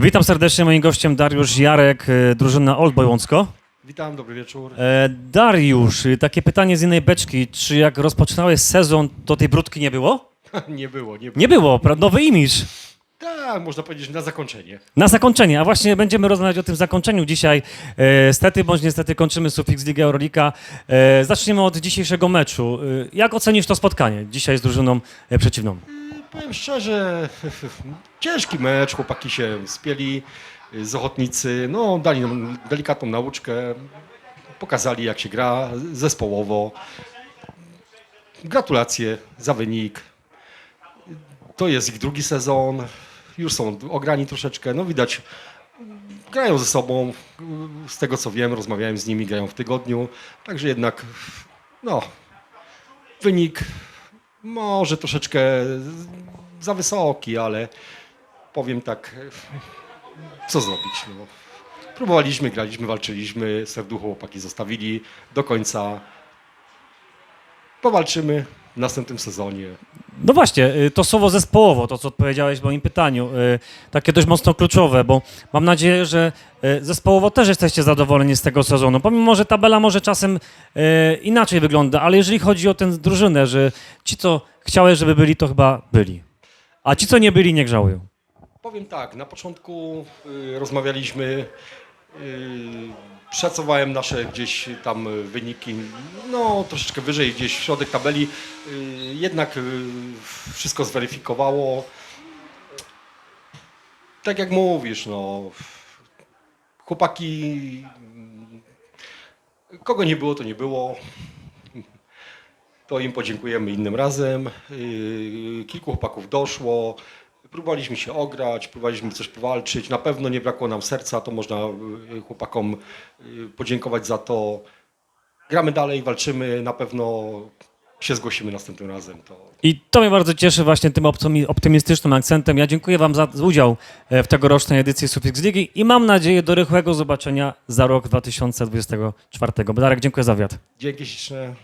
Witam serdecznie, moim gościem Dariusz Jarek, e, drużyna Old Boy Łącko. Witam, dobry wieczór. E, Dariusz, e, takie pytanie z innej beczki. Czy jak rozpoczynałeś sezon, to tej brudki nie było? Nie było, nie było. Nie było, nowy imidż. Tak, można powiedzieć na zakończenie. Na zakończenie, a właśnie będziemy rozmawiać o tym zakończeniu dzisiaj. E, stety bądź niestety kończymy Sufix Liga Eurolika. E, zaczniemy od dzisiejszego meczu. E, jak ocenisz to spotkanie dzisiaj z drużyną przeciwną? Powiem szczerze, ciężki mecz, chłopaki się spieli z ochotnicy, no dali nam delikatną nauczkę, pokazali jak się gra zespołowo. Gratulacje za wynik. To jest ich drugi sezon, już są ograni troszeczkę, no widać, grają ze sobą, z tego co wiem, rozmawiałem z nimi, grają w tygodniu, także jednak, no, wynik może troszeczkę za wysoki, ale powiem tak, co zrobić? No. Próbowaliśmy, graliśmy, walczyliśmy, serducho chłopaki zostawili do końca. Powalczymy w następnym sezonie. No właśnie, y, to słowo zespołowo, to co odpowiedziałeś w moim pytaniu, y, takie dość mocno kluczowe, bo mam nadzieję, że y, zespołowo też jesteście zadowoleni z tego sezonu, pomimo, że tabela może czasem inaczej wygląda, ale jeżeli chodzi o tę drużynę, że ci, co chciałeś, żeby byli, to chyba byli, a ci, co nie byli, nie żałują. Powiem tak, na początku rozmawialiśmy, szacowałem nasze gdzieś tam wyniki, no troszeczkę wyżej, gdzieś w środek tabeli, y, jednak y, wszystko zweryfikowało. Tak jak mówisz, no, chłopaki, kogo nie było, to nie było. To im podziękujemy innym razem. Yy, Kilku chłopaków doszło. Próbowaliśmy się ograć, próbowaliśmy coś powalczyć. Na pewno nie brakło nam serca, to można yy, chłopakom yy, podziękować za to. Gramy dalej, walczymy, na pewno się zgłosimy następnym razem. To I to mnie bardzo cieszy właśnie tym optymi- optymistycznym akcentem. Ja dziękuję Wam za udział e, w tegorocznej edycji Sufix Ligi i mam nadzieję do rychłego zobaczenia za rok 2024. Darek, dziękuję za wywiad. dzięki śliczne.